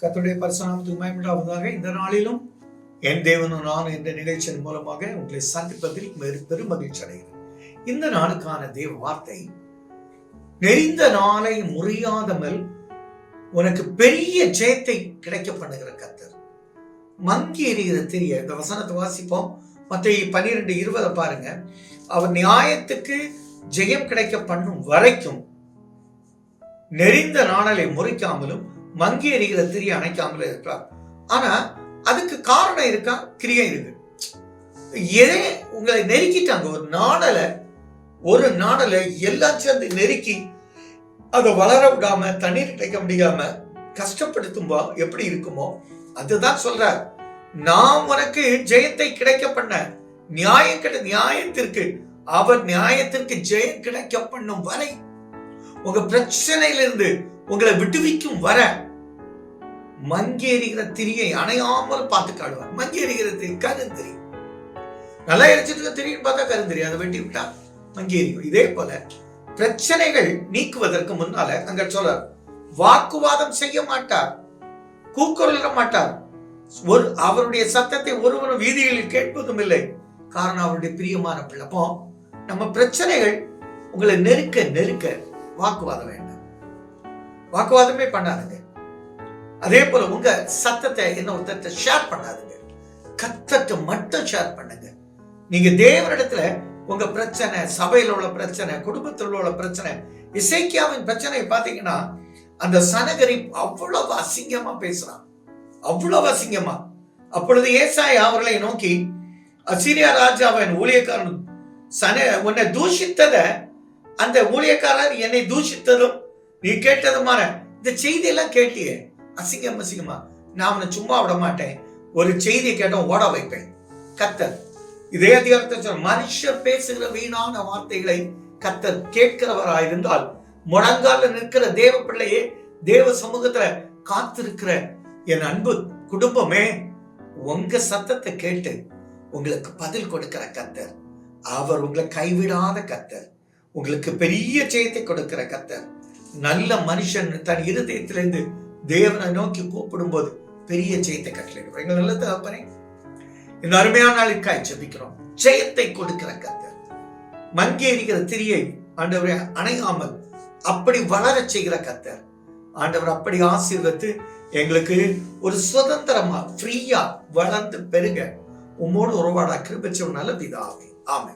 கத்துடைய பரிசுநாமத்துக்கு மயமிடாவதாக இந்த நாளிலும் என் தேவனும் நான் என்ற நிகழ்ச்சியின் மூலமாக உங்களை சந்திப்பதில் பெரு- மகிழ்ச்சி அடைகிறேன். இந்த நாளுக்கான தேவ வார்த்தை நெறிந்த நாளை முறியாதமல் உனக்கு பெரிய ஜெயத்தை கிடைக்க பண்ணுகிற கத்தர் மங்கி எறிகிற தெரிய இந்த வசனத்தை வாசிப்போம். மற்ற பன்னிரெண்டு இருபதை பாருங்க. அவர் நியாயத்துக்கு ஜெயம் கிடைக்க பண்ணும் வரைக்கும் நெறிந்த நாணலை முறிக்காமலும் மங்கி எறிகிற திரிய அணைக்காமல் இருக்கிறார் ஆனா அதுக்கு காரணம் இருக்கா? கிரியை இருக்கு. எதை உங்களை நெருக்கிட்டாங்க. ஒரு நாடலை ஒரு நாடலை எல்லாம் சேர்ந்து நெருக்கி அதை வளர விடாம தண்ணீர் கிடைக்க முடியாம கஷ்டப்படுத்தும்போ எப்படி இருக்குமோ அதுதான் சொல்ற நான் உனக்கு ஜெயத்தை கிடைக்க பண்ண நியாயம் கிடை நியாயத்திற்கு அவர் நியாயத்திற்கு ஜெயம் கிடைக்க பண்ணும் வரை உங்க பிரச்சனையிலிருந்து உங்களை விடுவிக்கும் வர மங்கேறுகிற திரியை அணையாமல் பார்த்து காடுவார் மங்கேறுகிற திரி கருந்திரி. நல்லா எரிச்சிட்டு திரின்னு பார்த்தா கருந்திரி. அதை வெட்டி விட்டா மங்கேறியும். இதே போல பிரச்சனைகள் நீக்குவதற்கு முன்னால அங்க சொல்றார் வாக்குவாதம் செய்ய மாட்டார் கூக்குரலிட மாட்டார். ஒரு அவருடைய சத்தத்தை ஒருவரும் வீதிகளில் கேட்பதும் இல்லை. காரணம் அவருடைய பிரியமான பிள்ளப்போ நம்ம பிரச்சனைகள் உங்களை நெருக்க நெருக்க வாக்குவாதம் வேண்டாம். வாக்குவாதமே பண்ணாதுங்க. அதே போல உங்க சத்தத்தை இன்னொருத்தர்கிட்ட ஷேர் பண்ணாதுங்க. கத்தத்தை மட்டும் ஷேர் பண்ணுங்க. நீங்க தேவனிடத்துல உங்க பிரச்சனை சபையில் உள்ள பிரச்சனை குடும்பத்தில் உள்ள பிரச்சனை இசைக்கியாவின் பிரச்சனை பார்த்தீங்கன்னா அந்த சனகரி அவ்வளவு அசிங்கமா பேசுறான். அவ்வளவு அசிங்கமா. அப்பொழுது ஏசாய் அவர்களை நோக்கி அசிரியா ராஜாவின் ஊழியக்காரன் சன உன்னை தூஷித்தத அந்த ஊழியக்காரர் என்னை தூஷித்ததும் நீ கேட்டதுமான இந்த செய்தியெல்லாம் கேட்டியே. அசிங்கம் அசிங்கமா. நான் அவனை சும்மா விட மாட்டேன். ஒரு செய்தியை கேட்டோம் ஓட வைப்பேன். கத்தர் இதே அதிகாரத்தை சொல்ற மனுஷர் பேசுகிற வீணான வார்த்தைகளை கத்தர் கேட்கிறவராயிருந்தால் முழங்கால நிற்கிற தேவ பிள்ளையே தேவ சமூகத்துல காத்திருக்கிற என் அன்பு குடும்பமே உங்க சத்தத்தை கேட்டு உங்களுக்கு பதில் கொடுக்கிற கத்தர். அவர் உங்களை கைவிடாத கத்தர். உங்களுக்கு பெரிய ஜெயத்தை கொடுக்கிற கத்தர். நல்ல மனுஷன் தன் இருதயத்திலிருந்து தேவனை நோக்கி கூப்பிடும்போது பெரிய ஜெயத்தை கட்டளையிடுவார். எங்கள் நல்ல தகப்பனே இந்த அருமையான நாளுக்காய் ஜபிக்கிறோம். ஜெயத்தை கொடுக்கிற கத்தர் மங்கி எறிகிற திரியை ஆண்டவரை அணையாமல் அப்படி வளர செய்கிற கத்தர் ஆண்டவர் அப்படி ஆசீர்வத்து எங்களுக்கு ஒரு சுதந்திரமா ஃப்ரீயா வளர்ந்து பெருக. உம்மோடு உறவாட கிருபிச்ச நல்ல ஆமை ஆமை